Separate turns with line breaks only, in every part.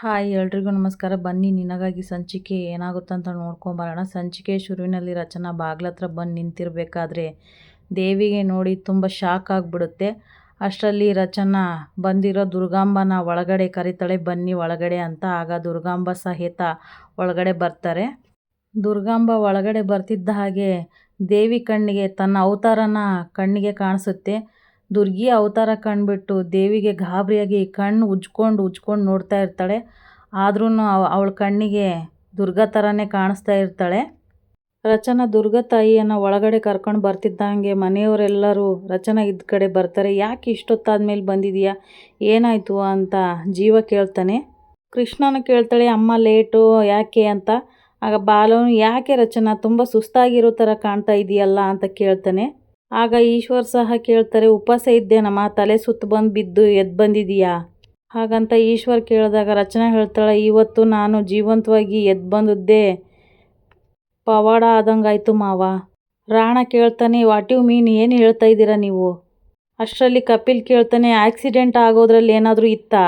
Hi, ಎಲ್ರಿಗೂ ನಮಸ್ಕಾರ. ಬನ್ನಿ, ನಿನಗಾಗಿ ಸಂಚಿಕೆ ಏನಾಗುತ್ತಂತ ನೋಡ್ಕೊಂಬರೋಣ ಸಂಚಿಕೆ ಶುರುವಿನಲ್ಲಿ ರಚನಾ ಬಾಗ್ಲತ್ರ ಬಂದು ನಿಂತಿರಬೇಕಾದ್ರೆ ದೇವಿಗೆ ನೋಡಿ ತುಂಬ ಶಾಕ್ ಆಗಿಬಿಡುತ್ತೆ. ಅಷ್ಟರಲ್ಲಿ ರಚನಾ ಬಂದಿರೋ ದುರ್ಗಾಂಬನ ಒಳಗಡೆ ಕರಿತಾಳೆ, ಬನ್ನಿ ಒಳಗಡೆ ಅಂತ. ಆಗ ದುರ್ಗಾಂಬ ಸಹಿತ ಒಳಗಡೆ ಬರ್ತಾರೆ. ದುರ್ಗಾಂಬ ಒಳಗಡೆ ಬರ್ತಿದ್ದ ಹಾಗೆ ದೇವಿ ಕಣ್ಣಿಗೆ, ತನ್ನ ಅವತಾರನ ಕಣ್ಣಿಗೆ ಕಾಣಿಸುತ್ತೆ. ದುರ್ಗಿ ಅವತಾರ ಕಂಡುಬಿಟ್ಟು ದೇವಿಗೆ ಗಾಬರಿಯಾಗಿ ಕಣ್ಣು ಉಜ್ಕೊಂಡು ಉಜ್ಕೊಂಡು ನೋಡ್ತಾ ಇರ್ತಾಳೆ. ಆದ್ರೂ ಅವಳ ಕಣ್ಣಿಗೆ ದುರ್ಗಾ ಥರನೇ ಕಾಣಿಸ್ತಾ ಇರ್ತಾಳೆ. ರಚನಾ ದುರ್ಗಾ ತಾಯಿಯನ್ನು ಒಳಗಡೆ ಕರ್ಕೊಂಡು ಬರ್ತಿದ್ದಂಗೆ ಮನೆಯವರೆಲ್ಲರೂ ರಚನಾ ಇದ್ದ ಕಡೆ ಬರ್ತಾರೆ. ಯಾಕೆ ಇಷ್ಟೊತ್ತಾದ್ಮೇಲೆ ಬಂದಿದೀಯಾ? ಏನಾಯಿತು ಅಂತ ಜೀವ ಕೇಳ್ತಾನೆ. ಕೃಷ್ಣನ ಕೇಳ್ತಾಳೆ, ಅಮ್ಮ ಲೇಟು, ಯಾಕೆ ಅಂತ? ಆಗ ಬಾಲವನು ಯಾಕೆ ರಚನಾ, ತುಂಬ ಸುಸ್ತಾಗಿರೋ ಥರ ಕಾಣ್ತಾ ಇದೆಯಲ್ಲ? ಅಂತ ಕೇಳ್ತಾನೆ. ಆಗ ಈಶ್ವರ್ ಸಹ ಕೇಳ್ತಾರೆ, ಉಪವಾಸ ಇದ್ದೇನಮ್ಮ ತಲೆ ಸುತ್ತು ಬಂದು ಬಿದ್ದು ಎದ್ದು ಬಂದಿದೀಯಾ? ಹಾಗಂತ ಈಶ್ವರ್ ಕೇಳಿದಾಗ ರಚನಾ ಹೇಳ್ತಾಳೆ, ಇವತ್ತು ನಾನು ಜೀವಂತವಾಗಿ ಎದ್ದು ಬಂದದ್ದೇ ಪವಾಡ ಆದಂಗಾಯ್ತು ಮಾವ. ರಾಣ ಕೇಳ್ತಾನೆ, ವಾಟ್ ಯು ಮೀನ್? ಏನು ಹೇಳ್ತಾ ಇದ್ದೀರಾ ನೀವು? ಅಷ್ಟರಲ್ಲಿ ಕಪಿಲ್ ಕೇಳ್ತಾನೆ, ಆಕ್ಸಿಡೆಂಟ್ ಆಗೋದ್ರಲ್ಲಿ ಏನಾದರೂ ಇತ್ತಾ?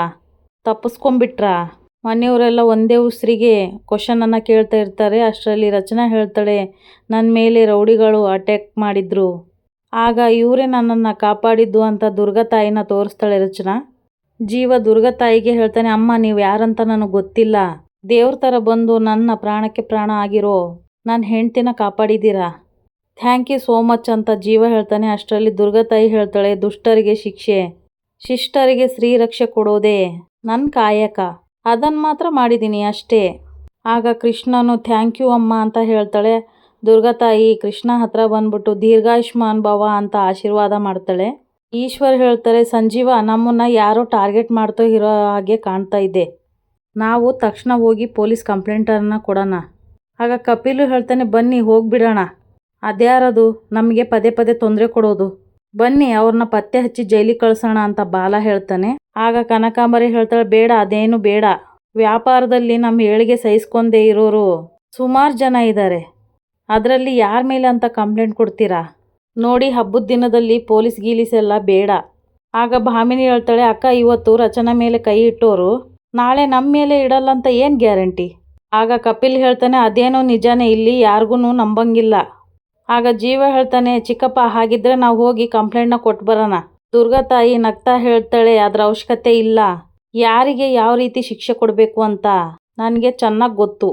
ತಪ್ಪಿಸ್ಕೊಂಬಿಟ್ರಾ ಮನೆಯವರೆಲ್ಲ ಒಂದೇ ಉಸಿರಿಗೆ ಕ್ವಶನನ್ನು ಕೇಳ್ತಾ ಇರ್ತಾರೆ. ಅಷ್ಟರಲ್ಲಿ ರಚನಾ ಹೇಳ್ತಾಳೆ ನನ್ನ ಮೇಲೆ ರೌಡಿಗಳು ಅಟ್ಯಾಕ್ ಮಾಡಿದ್ರು. ಆಗ ಇವರೇ ನನ್ನನ್ನು ಕಾಪಾಡಿದ್ದು ಅಂತ ದುರ್ಗಾ ತಾಯಿನ ತೋರಿಸ್ತಾಳೆ ರಚನಾ. ಜೀವ ದುರ್ಗಾ ತಾಯಿಗೆ ಹೇಳ್ತಾನೆ, ಅಮ್ಮ, ನೀವು ಯಾರಂತ ನನಗೆ ಗೊತ್ತಿಲ್ಲ. ದೇವ್ರ ಥರ ಬಂದು ನನ್ನ ಪ್ರಾಣಕ್ಕೆ ಪ್ರಾಣ ಆಗಿರೋ ನನ್ನ ಹೆಂಡ್ತಿನ ಕಾಪಾಡಿದ್ದೀರಾ? ಥ್ಯಾಂಕ್ ಯು ಸೋ ಮಚ್ ಅಂತ ಜೀವ ಹೇಳ್ತಾನೆ. ಅಷ್ಟರಲ್ಲಿ ದುರ್ಗಾ ತಾಯಿ ಹೇಳ್ತಾಳೆ, ದುಷ್ಟರಿಗೆ ಶಿಕ್ಷೆ, ಶಿಷ್ಟರಿಗೆ ಶ್ರೀರಕ್ಷೆ ಕೊಡೋದೇ ನನ್ನ ಕಾಯಕ. ಅದನ್ನು ಮಾತ್ರ ಮಾಡಿದ್ದೀನಿ ಅಷ್ಟೇ. ಆಗ ಕೃಷ್ಣನು, ಥ್ಯಾಂಕ್ ಯು ಅಮ್ಮ ಅಂತ ಹೇಳ್ತಾಳೆ. ದುರ್ಗಾ ತಾಯಿ ಕೃಷ್ಣ ಹತ್ರ ಬಂದ್ಬಿಟ್ಟು ದೀರ್ಘಾಯುಷ್ಮಾನ್ ಭವ ಅಂತ ಆಶೀರ್ವಾದ ಮಾಡ್ತಾಳೆ. ಈಶ್ವರ್ ಹೇಳ್ತಾರೆ, ಸಂಜೀವ, ನಮ್ಮನ್ನು ಯಾರೋ ಟಾರ್ಗೆಟ್ ಮಾಡ್ತೋ ಇರೋ ಹಾಗೆ ಕಾಣ್ತಾ ಇದೆ. ನಾವು ತಕ್ಷಣ ಹೋಗಿ ಪೊಲೀಸ್ ಕಂಪ್ಲೇಂಟನ್ನು ಕೊಡೋಣ. ಆಗ ಕಪಿಲು ಹೇಳ್ತಾನೆ, ಬನ್ನಿ, ಹೋಗಿಬಿಡೋಣ. ಅದ್ಯಾರದು? ನಮಗೆ ಪದೇ ಪದೇ ತೊಂದರೆ ಕೊಡೋದು. ಬನ್ನಿ, ಅವ್ರನ್ನ ಪತ್ತೆ ಹಚ್ಚಿ ಜೈಲಿಗೆ ಕಳ್ಸೋಣ ಅಂತ ಬಾಲ ಹೇಳ್ತಾನೆ. ಆಗ ಕನಕಾಂಬರಿ ಹೇಳ್ತಾಳೆ, ಬೇಡ, ಅದೇನು ಬೇಡ. ವ್ಯಾಪಾರದಲ್ಲಿ ನಮ್ಮ ಏಳಿಗೆ ಸಹಿಸ್ಕೊಂಡೇ ಇರೋರು ಸುಮಾರು ಜನ ಇದ್ದಾರೆ ಅದರಲ್ಲಿ ಯಾರ ಮೇಲೆ ಅಂತ ಕಂಪ್ಲೇಂಟ್ ಕೊಡ್ತೀರಾ? ನೋಡಿ, ಹಬ್ಬದ ದಿನದಲ್ಲಿ ಪೊಲೀಸ್ ಗೀಲೀಸ್ ಎಲ್ಲ ಬೇಡ. ಆಗ ಭಾಮಿನಿ ಹೇಳ್ತಾಳೆ, ಅಕ್ಕ, ಇವತ್ತು ರಚನಾ ಮೇಲೆ ಕೈ ಇಟ್ಟೋರು, ನಾಳೆ ನಮ್ಮ ಮೇಲೆ ಇಡಲ್ಲ ಅಂತ ಏನು ಗ್ಯಾರಂಟಿ? ಆಗ ಕಪಿಲ್ ಹೇಳ್ತಾನೆ, ಅದೇನೋ ನಿಜಾನೇ, ಇಲ್ಲಿ ಯಾರಿಗೂ ನಂಬಂಗಿಲ್ಲ. ಆಗ ಜೀವ ಹೇಳ್ತಾನೆ, ಚಿಕ್ಕಪ್ಪ, ಹಾಗಿದ್ರೆ ನಾವು ಹೋಗಿ ಕಂಪ್ಲೇಂಟ್ನ ಕೊಟ್ಟು ಬರೋಣ. ದುರ್ಗಾ ತಾಯಿ ನಗ್ತಾ ಹೇಳ್ತಾಳೆ, ಅದರ ಅವಶ್ಯಕತೆ ಇಲ್ಲ. ಯಾರಿಗೆ ಯಾವ ರೀತಿ ಶಿಕ್ಷೆ ಕೊಡಬೇಕು ಅಂತ? ನನಗೆ ಚೆನ್ನಾಗಿ ಗೊತ್ತು.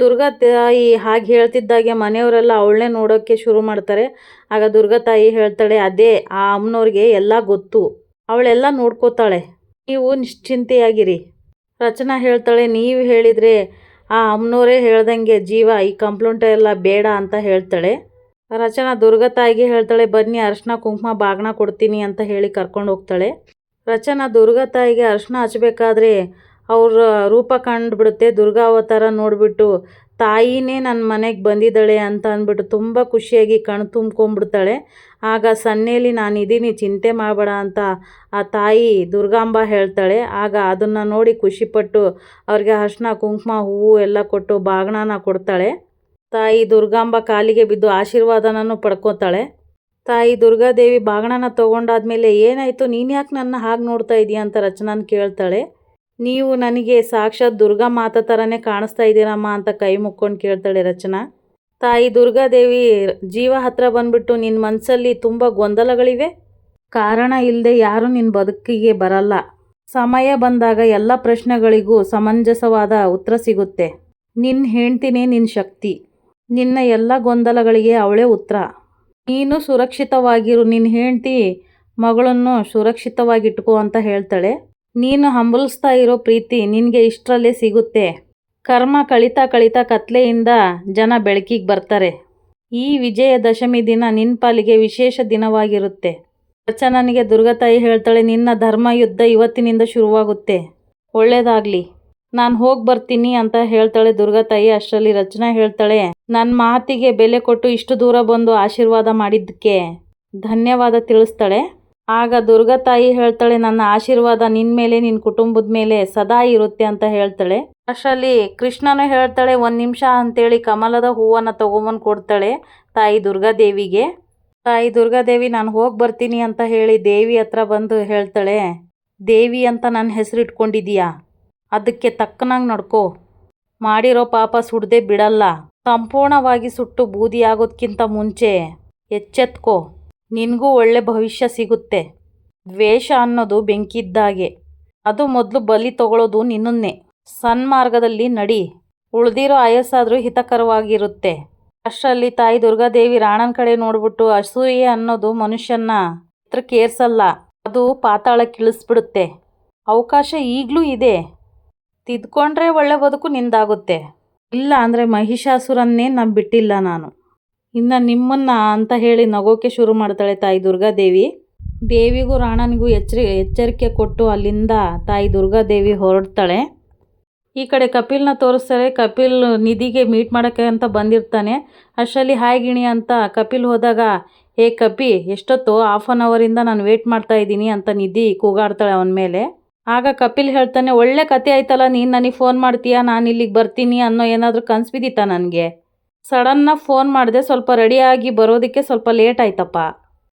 ದುರ್ಗಾ ತಾಯಿ ಹಾಗೆ ಹೇಳ್ತಿದ್ದಾಗೆ ಮನೆಯವರೆಲ್ಲ ಅವಳನ್ನೇ ನೋಡೋಕ್ಕೆ ಶುರು ಮಾಡ್ತಾರೆ. ಆಗ ದುರ್ಗಾ ತಾಯಿ ಹೇಳ್ತಾಳೆ, ಅದೇ, ಆ ಅಮ್ಮನವ್ರಿಗೆ ಎಲ್ಲ ಗೊತ್ತು. ಅವಳೆಲ್ಲ ನೋಡ್ಕೋತಾಳೆ. ನೀವು ನಿಶ್ಚಿಂತೆಯಾಗಿರಿ. ರಚನಾ ಹೇಳ್ತಾಳೆ, ನೀವು ಹೇಳಿದರೆ ಆ ಅಮ್ಮನವರೇ ಹೇಳ್ದಂಗೆ ಜೀವ, ಈ ಕಂಪ್ಲೇಂಟ್ ಎಲ್ಲ ಬೇಡ ಅಂತ ಹೇಳ್ತಾಳೆ. ರಚನಾ ದುರ್ಗಾ ತಾಯಿಗೆ ಹೇಳ್ತಾಳೆ, ಬನ್ನಿ, ಅರ್ಶಿನ, ಕುಂಕುಮ, ಬಾಗ್ನ ಕೊಡ್ತೀನಿ ಅಂತ ಹೇಳಿ ಕರ್ಕೊಂಡು ಹೋಗ್ತಾಳೆ ರಚನಾ ದುರ್ಗಾ ತಾಯಿಗೆ ಅರ್ಶನ ಹಚ್ಬೇಕಾದ್ರೆ ಅವ್ರ ರೂಪ ಕಂಡುಬಿಡುತ್ತೆ. ದುರ್ಗಾ ಅವತಾರ ನೋಡಿಬಿಟ್ಟು, ತಾಯಿನೇ ನನ್ನ ಮನೆಗೆ ಬಂದಿದ್ದಾಳೆ ಅಂತ ಅಂದ್ಬಿಟ್ಟು ತುಂಬ ಖುಷಿಯಾಗಿ ಕಣ್ ತುಂಬ್ಕೊಂಡ್ಬಿಡ್ತಾಳೆ. ಆಗ ಸನ್ನೆಯಲ್ಲಿ ನಾನು ಇದ್ದೀನಿ ಚಿಂತೆ ಮಾಡಬೇಡ ಅಂತ ಆ ತಾಯಿ ದುರ್ಗಾಂಬ ಹೇಳ್ತಾಳೆ. ಆಗ ಅದನ್ನು ನೋಡಿ ಖುಷಿಪಟ್ಟು ಅವ್ರಿಗೆ ಅರ್ಶಿನ, ಕುಂಕುಮ, ಹೂವು ಎಲ್ಲ ಕೊಟ್ಟು ಬಾಗಣನ ಕೊಡ್ತಾಳೆ. ತಾಯಿ ದುರ್ಗಾಂಬ ಕಾಲಿಗೆ ಬಿದ್ದು ಆಶೀರ್ವಾದನೂ ಪಡ್ಕೋತಾಳೆ. ತಾಯಿ ದುರ್ಗಾದೇವಿ ಬಾಗಣನ ತೊಗೊಂಡಾದ್ಮೇಲೆ, ಏನಾಯಿತು? ನೀನು ಯಾಕೆ ನನ್ನ ಹಾಗೆ ನೋಡ್ತಾ ಇದೀಯ? ಅಂತ ರಚನಾನ ಕೇಳ್ತಾಳೆ. ನೀವು ನನಗೆ ಸಾಕ್ಷಾತ್ ದುರ್ಗಾ ಮಾತಾ ಥರನೇ ಕಾಣಿಸ್ತಾ ಇದ್ದೀರಮ್ಮ ಅಂತ ಕೈ ಮುಕ್ಕೊಂಡು ಕೇಳ್ತಾಳೆ ರಚನಾ. ತಾಯಿ ದುರ್ಗಾದೇವಿ ಜೀವ ಹತ್ರ ಬಂದ್ಬಿಟ್ಟು ನಿನ್ನ ಮನಸ್ಸಲ್ಲಿ ತುಂಬ ಗೊಂದಲಗಳಿವೆ? ಕಾರಣ ಇಲ್ಲದೆ ಯಾರೂ ನಿನ್ನ ಬದುಕಿಗೆ ಬರಲ್ಲ. ಸಮಯ ಬಂದಾಗ ಎಲ್ಲ ಪ್ರಶ್ನೆಗಳಿಗೂ ಸಮಂಜಸವಾದ ಉತ್ತರ ಸಿಗುತ್ತೆ. ನಿನ್ನ ಹೆಂಡ್ತಿನೇ ನಿನ್ನ ಶಕ್ತಿ. ನಿನ್ನ ಎಲ್ಲ ಗೊಂದಲಗಳಿಗೆ ಅವಳೇ ಉತ್ತರ. ನೀನು ಸುರಕ್ಷಿತವಾಗಿರು ನಿನ್ನ ಹೆಂಡ್ತಿ ಮಗಳನ್ನು ಸುರಕ್ಷಿತವಾಗಿಟ್ಕೋ ಅಂತ ಹೇಳ್ತಾಳೆ. ನೀನು ಹಂಬಲಿಸ್ತಾ ಇರೋ ಪ್ರೀತಿ ನಿನಗೆ ಇಷ್ಟರಲ್ಲೇ ಸಿಗುತ್ತೆ. ಕರ್ಮ ಕಳಿತಾ ಕಳಿತಾ ಕತ್ಲೆಯಿಂದ ಜನ ಬೆಳಕಿಗೆ ಬರ್ತಾರೆ. ಈ ವಿಜಯದಶಮಿ ದಿನ ನಿನ್ನ ಪಾಲಿಗೆ ವಿಶೇಷ ದಿನವಾಗಿರುತ್ತೆ. ಅರ್ಚನನಿಗೆ ದುರ್ಗತಾಯಿ ಹೇಳ್ತಾಳೆ, ನಿನ್ನ ಧರ್ಮ ಯುದ್ಧ ಇವತ್ತಿನಿಂದ ಶುರುವಾಗುತ್ತೆ. ಒಳ್ಳೇದಾಗ್ಲಿ. ನಾನು ಹೋಗಿ ಬರ್ತೀನಿ ಅಂತ ಹೇಳ್ತಾಳೆ ದುರ್ಗತಾಯಿ ಅಷ್ಟರಲ್ಲಿ ರಚನಾ ಹೇಳ್ತಾಳೆ ನನ್ನ ಮಾತಿಗೆ ಬೆಲೆ ಕೊಟ್ಟು ಇಷ್ಟು ದೂರ ಬಂದು ಆಶೀರ್ವಾದ ಮಾಡಿದ್ದಕ್ಕೆ ಧನ್ಯವಾದ ತಿಳಿಸ್ತಾಳೆ. ಆಗ ದುರ್ಗಾ ತಾಯಿ ಹೇಳ್ತಾಳೆ, ನನ್ನ ಆಶೀರ್ವಾದ ನಿನ್ನ ಮೇಲೆ ನಿನ್ನ ಕುಟುಂಬದ ಮೇಲೆ ಸದಾ ಇರುತ್ತೆ ಅಂತ ಹೇಳ್ತಾಳೆ. ಅಷ್ಟರಲ್ಲಿ ಕೃಷ್ಣನು ಹೇಳ್ತಾಳೆ, ಒಂದು ನಿಮಿಷ ಅಂತೇಳಿ ಕಮಲದ ಹೂವನ್ನು ತಗೊಂಬಂದು ಕೊಡ್ತಾಳೆ ತಾಯಿ ದುರ್ಗಾದೇವಿಗೆ ತಾಯಿ ದುರ್ಗಾದೇವಿ ನಾನು ಹೋಗಿ ಬರ್ತೀನಿ ಅಂತ ಹೇಳಿ ದೇವಿ ಹತ್ರ ಬಂದು ಹೇಳ್ತಾಳೆ, ದೇವಿ ಅಂತ ನನ್ನ ಹೆಸರು ಇಟ್ಕೊಂಡಿದೀಯಾ? ಅದಕ್ಕೆ ತಕ್ಕನಾಗಿ ನಡ್ಕೋ. ಮಾಡಿರೋ ಪಾಪ ಸುಡದೆ ಬಿಡಲ್ಲ. ಸಂಪೂರ್ಣವಾಗಿ ಸುಟ್ಟು ಬೂದಿಯಾಗೋದ್ಕಿಂತ ಮುಂಚೆ ಎಚ್ಚೆತ್ಕೋ. ನಿನಗೂ ಒಳ್ಳೆ ಭವಿಷ್ಯ ಸಿಗುತ್ತೆ. ದ್ವೇಷ ಅನ್ನೋದು ಬೆಂಕಿದ್ದಾಗೆ. ಅದು ಮೊದಲು ಬಲಿ ತಗೊಳ್ಳೋದು ನಿನ್ನನ್ನೇ. ಸನ್ಮಾರ್ಗದಲ್ಲಿ ನಡಿ. ಉಳಿದಿರೋ ಆಯಸ್ಸಾದರೂ ಹಿತಕರವಾಗಿರುತ್ತೆ. ಅಷ್ಟರಲ್ಲಿ ತಾಯಿ ದುರ್ಗಾದೇವಿ ರಾಣನ ಕಡೆ ನೋಡ್ಬಿಟ್ಟು ಅಸೂಯೆ ಅನ್ನೋದು ಮನುಷ್ಯನ ಕೇರ್ಸಲ್ಲ. ಅದು ಪಾತಾಳಕ್ಕೆ ಇಳಿಸ್ಬಿಡುತ್ತೆ ಅವಕಾಶ ಈಗಲೂ ಇದೆ. ತಿದ್ಕೊಂಡ್ರೆ ಒಳ್ಳೆ ಬದುಕು ನಿಂದಾಗುತ್ತೆ. ಇಲ್ಲ ಅಂದರೆ ಮಹಿಷಾಸುರನ್ನೇ ನಂಬಿಟ್ಟಿಲ್ಲ ನಾನು. ಇನ್ನು ನಿಮ್ಮನ್ನ ಅಂತ ಹೇಳಿ ನಗೋಕೆ ಶುರು ಮಾಡ್ತಾಳೆ ತಾಯಿ ದುರ್ಗಾದೇವಿ. ದೇವಿಗೂ ರಾಣನಿಗೂ ಎಚ್ಚರಿ ಎಚ್ಚರಿಕೆ ಕೊಟ್ಟು ಅಲ್ಲಿಂದ ತಾಯಿ ದುರ್ಗಾದೇವಿ ಹೊರಡ್ತಾಳೆ. ಈ ಕಡೆ ಕಪಿಲ್ನ ತೋರಿಸ್ತಾರೆ. ಕಪಿಲ್ ನಿಧಿಗೆ ಮೀಟ್ ಮಾಡೋಕ್ಕೆ ಅಂತ ಬಂದಿರ್ತಾನೆ. ಅಷ್ಟರಲ್ಲಿ, ಹಾಯ್ ಗಿಣಿ ಅಂತ ಕಪಿಲ್ ಹೋದಾಗ ಏ ಕಪಿ, ಎಷ್ಟೊತ್ತು ಹಾಫ್ ಆನ್ ಅವರಿಂದ ನಾನು ವೇಟ್ ಮಾಡ್ತಾ ಇದ್ದೀನಿ ಅಂತ ನಿಧಿ ಕೂಗಾಡ್ತಾಳೆ ಅವನ ಮೇಲೆ. ಆಗ ಕಪಿಲ್ ಹೇಳ್ತಾನೆ, ಒಳ್ಳೆ ಕತೆ ಆಯ್ತಲ್ಲ, ನೀನು ನನಗೆ ಫೋನ್ ಮಾಡ್ತೀಯಾ? ನಾನು ಇಲ್ಲಿಗೆ ಬರ್ತೀನಿ ಅನ್ನೋ ಏನಾದರೂ ಕನ್ಸು ಬಿದ್ದಿತ್ತಾ ನನಗೆ? ಸಡನ್ನಾಗಿ ಫೋನ್ ಮಾಡಿದೆ, ಸ್ವಲ್ಪ ರೆಡಿಯಾಗಿ ಬರೋದಕ್ಕೆ ಸ್ವಲ್ಪ ಲೇಟ್ ಆಯ್ತಪ್ಪ.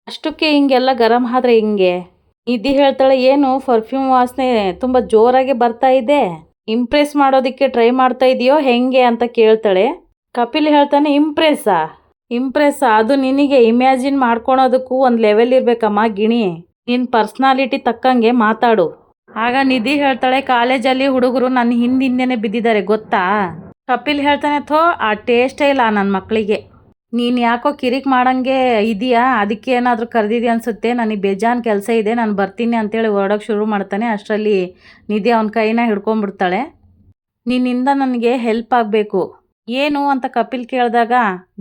ಅಷ್ಟಕ್ಕೆ ಹಿಂಗೆಲ್ಲ ಗರಂ ಆದ್ರೆ ಹಿಂಗೆ? ನಿಧಿ ಹೇಳ್ತಾಳೆ, ಏನು ಪರ್ಫ್ಯೂಮ್ ವಾಸನೆ ತುಂಬ ಜೋರಾಗಿ ಬರ್ತಾ ಇದೆ. ಇಂಪ್ರೆಸ್ ಮಾಡೋದಕ್ಕೆ ಟ್ರೈ ಮಾಡ್ತಾ ಇದೆಯೋ, ಹೆಂಗೆ? ಅಂತ ಕೇಳ್ತಾಳೆ. ಕಪಿಲ್ ಹೇಳ್ತಾನೆ ಇಂಪ್ರೆಸ್ಸಾ ಇಂಪ್ರೆಸ್ ಅದು ನಿನಗೆ ಇಮ್ಯಾಜಿನ್ ಮಾಡ್ಕೊಳೋದಕ್ಕೂ ಒಂದು ಲೆವೆಲ್ ಇರಬೇಕಮ್ಮ ಗಿಣಿ. ನಿನ್ನ ಪರ್ಸ್ನಾಲಿಟಿ ತಕ್ಕಂಗೆ ಮಾತಾಡು. ಆಗ ನಿಧಿ ಹೇಳ್ತಾಳೆ, ಕಾಲೇಜಲ್ಲಿ ಹುಡುಗರು ನನ್ನ ಹಿಂದಿಂದೇನೆ ಬಿದ್ದಿದ್ದಾರೆ, ಗೊತ್ತಾ? ಕಪಿಲ್ ಹೇಳ್ತಾನೆ, ಥೋ, ಆ ಟೇಸ್ಟೇ ಇಲ್ಲ ನನ್ನ ಮಕ್ಕಳಿಗೆ ನೀನು ಯಾಕೋ ಕಿರಿಕ್ ಮಾಡಂಗೆ ಇದೆಯಾ? ಅದಕ್ಕೆ ಏನಾದರೂ ಕರೆದಿದ್ಯಾ ಅನಿಸುತ್ತೆ? ನನಗೆ ಬೇಜಾನ್ ಕೆಲಸ ಇದೆ. ನಾನು ಬರ್ತೀನಿ ಅಂತೇಳಿ ಹೊರಡೋಕೆ ಶುರು ಮಾಡ್ತಾನೆ. ಅಷ್ಟರಲ್ಲಿ ನಿಧಿ ಅವನ ಕೈನ ಹಿಡ್ಕೊಂಡ್ಬಿಡ್ತಾಳೆ. ನಿನ್ನಿಂದ ನನಗೆ ಹೆಲ್ಪ್ ಆಗಬೇಕು. ಏನು? ಅಂತ ಕಪಿಲ್ ಕೇಳಿದಾಗ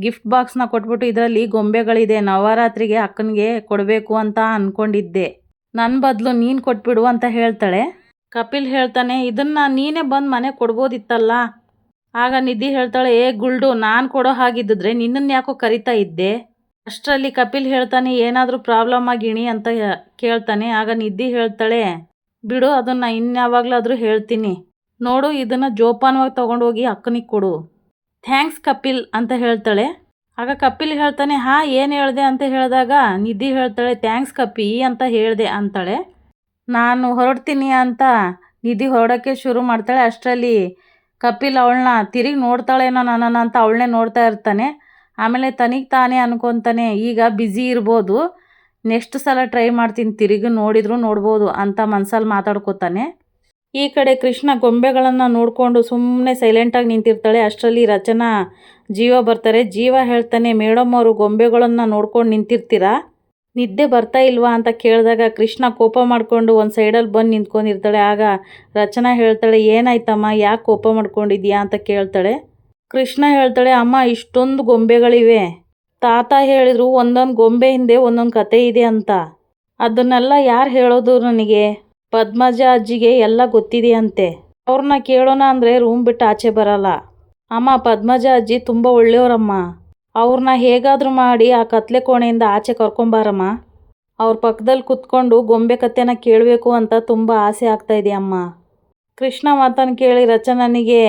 ಗಿಫ್ಟ್ ಬಾಕ್ಸ್ನ ಕೊಟ್ಬಿಟ್ಟು ಇದರಲ್ಲಿ ಗೊಂಬೆಗಳಿದೆ. ನವರಾತ್ರಿಗೆ ಅಕ್ಕನಿಗೆ ಕೊಡಬೇಕು ಅಂತ ಅಂದ್ಕೊಂಡಿದ್ದೆ ನನ್ನ ಬದಲು ನೀನು ಕೊಟ್ಬಿಡು ಅಂತ ಹೇಳ್ತಾಳೆ. ಕಪಿಲ್ ಹೇಳ್ತಾನೆ, ಇದನ್ನು ನೀನೇ ಬಂದು ಮನೆ ಕೊಡ್ಬೋದಿತ್ತಲ್ಲ? ಆಗ ನಿಧಿ ಹೇಳ್ತಾಳೆ, ಏ ಗುಲ್ಡು, ನಾನು ಕೊಡೋ ಹಾಗಿದ್ದಿದ್ರೆ ನಿನ್ನನ್ನು ಯಾಕೋ ಕರಿತಾ ಇದ್ದೆ? ಅಷ್ಟರಲ್ಲಿ ಕಪಿಲ್ ಹೇಳ್ತಾನೆ, ಏನಾದರೂ ಪ್ರಾಬ್ಲಮ್ ಆಗಿಣಿ ಅಂತ ಕೇಳ್ತಾನೆ. ಆಗ ನಿಧಿ ಹೇಳ್ತಾಳೆ, ಬಿಡು, ಅದನ್ನು ಇನ್ಯಾವಾಗಲಾದರೂ ಹೇಳ್ತೀನಿ. ನೋಡು, ಇದನ್ನು ಜೋಪಾನವಾಗಿ ತೊಗೊಂಡೋಗಿ ಅಕ್ಕನಿಗೆ ಕೊಡು. ಥ್ಯಾಂಕ್ಸ್ ಕಪಿಲ್, ಅಂತ ಹೇಳ್ತಾಳೆ. ಆಗ ಕಪಿಲ್ ಹೇಳ್ತಾನೆ, ಹಾ, ಏನು ಹೇಳಿದೆ? ಅಂತ ಹೇಳಿದಾಗ ನಿಧಿ ಹೇಳ್ತಾಳೆ, ಥ್ಯಾಂಕ್ಸ್ ಕಪಿ, ಅಂತ ಹೇಳಿದೆ ಅಂತಾಳೆ. ನಾನು ಹೊರಡ್ತೀನಿ, ಅಂತ ನಿಧಿ ಹೊರಡೋಕ್ಕೆ ಶುರು ಮಾಡ್ತಾಳೆ ಅಷ್ಟರಲ್ಲಿ. ಕಪಿಲ್ ಅವಳನ್ನ ತಿರುಗಿ ನೋಡ್ತಾಳೇನೋ ನನ್ನನ್ನು ಅಂತ ಅವಳನ್ನೇ ನೋಡ್ತಾ ಇರ್ತಾನೆ. ಆಮೇಲೆ ತನಗೆ ತಾನೇ ಅನ್ಕೊತಾನೆ, ಈಗ ಬ್ಯುಸಿ ಇರ್ಬೋದು ನೆಕ್ಸ್ಟ್ ಸಲ ಟ್ರೈ ಮಾಡ್ತೀನಿ, ತಿರುಗಿ ನೋಡಿದ್ರು ನೋಡ್ಬೋದು ಅಂತ ಮನಸಲ್ಲಿ ಮಾತಾಡ್ಕೋತಾನೆ. ಈ ಕಡೆ ಕೃಷ್ಣ ಗೊಂಬೆಗಳನ್ನು ನೋಡಿಕೊಂಡು ಸುಮ್ಮನೆ ಸೈಲೆಂಟಾಗಿ ನಿಂತಿರ್ತಾಳೆ. ಅಷ್ಟರಲ್ಲಿ ರಚನಾ, ಜೀವ ಬರ್ತಾರೆ. ಜೀವ ಹೇಳ್ತಾನೆ, ಮೇಡಮ್ ಅವರು ಗೊಂಬೆಗಳನ್ನು ನೋಡ್ಕೊಂಡು ನಿಂತಿರ್ತೀರಾ? ನಿದ್ದೆ ಬರ್ತಾ ಇಲ್ವಾ ಅಂತ ಕೇಳಿದಾಗ ಕೃಷ್ಣ ಕೋಪ ಮಾಡಿಕೊಂಡು ಒಂದು ಸೈಡಲ್ಲಿ ಬಂದು ನಿಂತ್ಕೊಂಡಿರ್ತಾಳೆ ಆಗ ರಚನಾ ಹೇಳ್ತಾಳೆ, ಏನಾಯ್ತಮ್ಮ, ಯಾಕೆ ಕೋಪ ಮಾಡ್ಕೊಂಡಿದ್ಯಾ? ಅಂತ ಕೇಳ್ತಾಳೆ. ಕೃಷ್ಣ ಹೇಳ್ತಾಳೆ, ಅಮ್ಮ, ಇಷ್ಟೊಂದು ಗೊಂಬೆಗಳಿವೆ. ತಾತ ಹೇಳಿದ್ರು ಒಂದೊಂದು ಗೊಂಬೆ ಹಿಂದೆ ಒಂದೊಂದು ಕತೆ ಇದೆ ಅಂತ. ಅದನ್ನೆಲ್ಲ ಯಾರು ಹೇಳೋದು ನನಗೆ? ಪದ್ಮಜ ಅಜ್ಜಿಗೆ ಎಲ್ಲ ಗೊತ್ತಿದೆಯಂತೆ. ಅವ್ರನ್ನ ಕೇಳೋಣ ಅಂದರೆ ರೂಮ್ ಬಿಟ್ಟು ಆಚೆ ಬರಲ್ಲ. ಅಮ್ಮ, ಪದ್ಮಜ ಅಜ್ಜಿ ತುಂಬ ಒಳ್ಳೆಯವರಮ್ಮ. ಅವ್ರನ್ನ ಹೇಗಾದರೂ ಮಾಡಿ ಆ ಕತ್ಲೆ ಕೋಣೆಯಿಂದ ಆಚೆ ಕರ್ಕೊಂಬಾರಮ್ಮ. ಅವ್ರ ಪಕ್ಕದಲ್ಲಿ ಕುತ್ಕೊಂಡು ಗೊಂಬೆ ಕತ್ತೆನ ಕೇಳಬೇಕು ಅಂತ ತುಂಬ ಆಸೆ ಆಗ್ತಾ ಇದೆ ಅಮ್ಮ. ಕೃಷ್ಣ ಮಾತನ್ನು ಕೇಳಿ ರಚನನಿಗೆ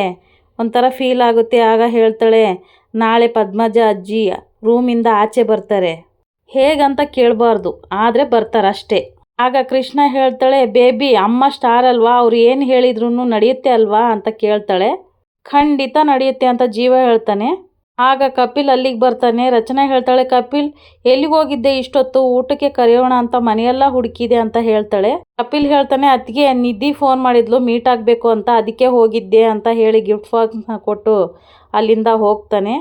ಒಂಥರ ಫೀಲ್ ಆಗುತ್ತೆ. ಆಗ ಹೇಳ್ತಾಳೆ, ನಾಳೆ ಪದ್ಮಜ ಅಜ್ಜಿ ರೂಮಿಂದ ಆಚೆ ಬರ್ತಾರೆ. ಹೇಗಂತ ಕೇಳಬಾರ್ದು, ಆದರೆ ಬರ್ತಾರೆ ಅಷ್ಟೇ. ಆಗ ಕೃಷ್ಣ ಹೇಳ್ತಾಳೆ, ಬೇಬಿ, ಅಮ್ಮ ಸ್ಟಾರ್ ಅಲ್ವಾ? ಅವ್ರು ಏನು ಹೇಳಿದ್ರು ನಡೆಯುತ್ತೆ ಅಲ್ವಾ? ಅಂತ ಕೇಳ್ತಾಳೆ. ಖಂಡಿತ ನಡೆಯುತ್ತೆ ಅಂತ ಜೀವ ಹೇಳ್ತಾನೆ. ಆಗ ಕಪಿಲ್ ಅಲ್ಲಿಗೆ ಬರ್ತಾನೆ. ರಚನಾ ಹೇಳ್ತಾಳೆ, ಕಪಿಲ್, ಎಲ್ಲಿಗೆ ಹೋಗಿದ್ದೆ? ಇಷ್ಟೊತ್ತು ಊಟಕ್ಕೆ ಕರೆಯೋಣ ಅಂತ ಮನೆಯೆಲ್ಲ ಹುಡುಕಿದೆ ಅಂತ ಹೇಳ್ತಾಳೆ. ಕಪಿಲ್ ಹೇಳ್ತಾನೆ, ಅತ್ತಿಗೆ ನಿಧಿ ಫೋನ್ ಮಾಡಿದ್ಲು ಮೀಟ್ ಆಗಬೇಕು ಅಂತ, ಅದಕ್ಕೆ ಹೋಗಿದ್ದೆ ಅಂತ ಹೇಳಿ ಗಿಫ್ಟ್ ಬಾಕ್ಸ್ನ ಕೊಟ್ಟು ಅಲ್ಲಿಂದ ಹೋಗ್ತಾನೆ.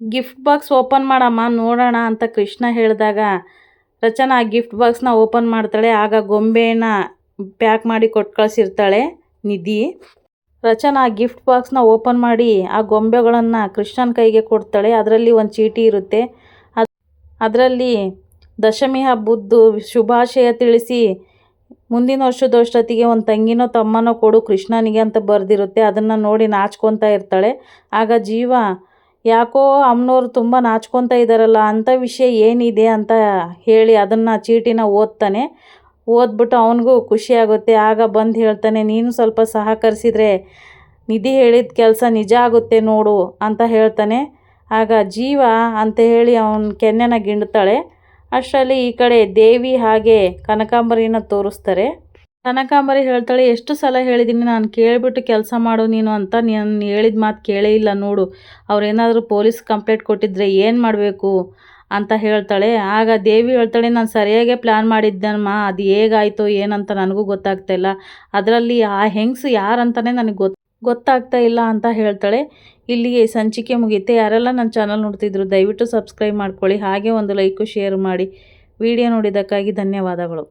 ಗಿಫ್ಟ್ ಬಾಕ್ಸ್ ಓಪನ್ ಮಾಡಮ್ಮ, ನೋಡೋಣ ಅಂತ ಕೃಷ್ಣ ಹೇಳಿದಾಗ ರಚನಾ ಗಿಫ್ಟ್ ಬಾಕ್ಸ್ನ ಓಪನ್ ಮಾಡ್ತಾಳೆ. ಆಗ ಗೊಂಬೆನ ಪ್ಯಾಕ್ ಮಾಡಿ ಕೊಟ್ಟು ಕಳಿಸಿರ್ತಾಳೆ ನಿಧಿ. ರಚನಾ ಗಿಫ್ಟ್ ಬಾಕ್ಸ್ನ ಓಪನ್ ಮಾಡಿ, ಆ ಗೊಂಬೆಗಳನ್ನು ಕೃಷ್ಣನ ಕೈಗೆ ಕೊಡ್ತಾಳೆ. ಅದರಲ್ಲಿ ಒಂದು ಚೀಟಿ ಇರುತ್ತೆ. ಅದು, ಅದರಲ್ಲಿ ದಶಮಿ ಹಬ್ಬದ್ದು ಶುಭಾಶಯ ತಿಳಿಸಿ, ಮುಂದಿನ ವರ್ಷದಷ್ಟೊತ್ತಿಗೆ ಒಂದು ತಂಗಿನೋ ತಮ್ಮನೋ ಕೊಡು, ಕೃಷ್ಣನಿಗೆ ಅಂತ ಬರೆದಿರುತ್ತೆ. ಅದನ್ನು ನೋಡಿ ನಾಚ್ಕೊತಾ ಇರ್ತಾಳೆ. ಆಗ ಜೀವ, ಯಾಕೋ ಅಮ್ಮನವ್ರು ತುಂಬ ನಾಚ್ಕೊತಾ ಇದ್ದಾರಲ್ಲ ಅಂಥ ವಿಷಯ ಏನಿದೆ ಅಂತ ಹೇಳಿ ಅದನ್ನು ಚೀಟಿನ ಓದ್ತಾನೆ. ಓದ್ಬಿಟ್ಟು ಅವನಿಗೂ ಖುಷಿ ಆಗುತ್ತೆ. ಆಗ ಬಂದು ಹೇಳ್ತಾನೆ, ನೀನು ಸ್ವಲ್ಪ ಸಹಕರಿಸಿದರೆ ನಿಧಿ ಹೇಳಿದ ಕೆಲಸ ನಿಜ ಆಗುತ್ತೆ ನೋಡು ಅಂತ ಹೇಳ್ತಾನೆ. ಆಗ ಜೀವ ಅಂತ ಹೇಳಿ ಅವನ ಕೆನ್ನೆನ ಗಿಂಡ್ತಾಳೆ ಅಷ್ಟರಲ್ಲಿ ಈ ಕಡೆ ದೇವಿ ಹಾಗೆ ಕನಕಾಂಬರಿನ ತೋರಿಸ್ತಾರೆ. ಕನಕಾಂಬರಿ ಹೇಳ್ತಾಳೆ, ಎಷ್ಟು ಸಲ ಹೇಳಿದ್ದೀನಿ ನಾನು ಕೇಳಿಬಿಟ್ಟು ಕೆಲಸ ಮಾಡು ನೀನು ಅಂತ ನೀನು ಹೇಳಿದ ಮಾತು ಕೇಳೇ ಇಲ್ಲ ನೋಡು. ಅವ್ರೇನಾದರೂ ಪೊಲೀಸ್ ಕಂಪ್ಲೇಂಟ್ ಕೊಟ್ಟಿದ್ರೆ ಏನು ಮಾಡಬೇಕು? ಅಂತ ಹೇಳ್ತಾಳೆ. ಆಗ ದೇವಿ ಹೇಳ್ತಾಳೆ, ನಾನು ಸರಿಯಾಗೇ ಪ್ಲ್ಯಾನ್ ಮಾಡಿದ್ದೆನಮ್ಮ, ಅದು ಹೇಗಾಯಿತು ಏನಂತ ನನಗೂ ಗೊತ್ತಾಗ್ತಾ ಇಲ್ಲ. ಅದರಲ್ಲಿ ಆ ಹೆಂಗಸು ಯಾರಂತಲೇ ನನಗೆ ಗೊತ್ತು ಗೊತ್ತಾಗ್ತಾ ಇಲ್ಲ ಅಂತ ಹೇಳ್ತಾಳೆ. ಇಲ್ಲಿಗೆ ಸಂಚಿಕೆ ಮುಗಿಯುತ್ತೆ ಯಾರೆಲ್ಲ ನನ್ನ ಚಾನಲ್ ನೋಡ್ತಿದ್ರು, ದಯವಿಟ್ಟು ಸಬ್ಸ್ಕ್ರೈಬ್ ಮಾಡ್ಕೊಳ್ಳಿ. ಹಾಗೆ ಒಂದು ಲೈಕು ಶೇರ್ ಮಾಡಿ. ವಿಡಿಯೋ ನೋಡಿದ್ದಕ್ಕಾಗಿ ಧನ್ಯವಾದಗಳು.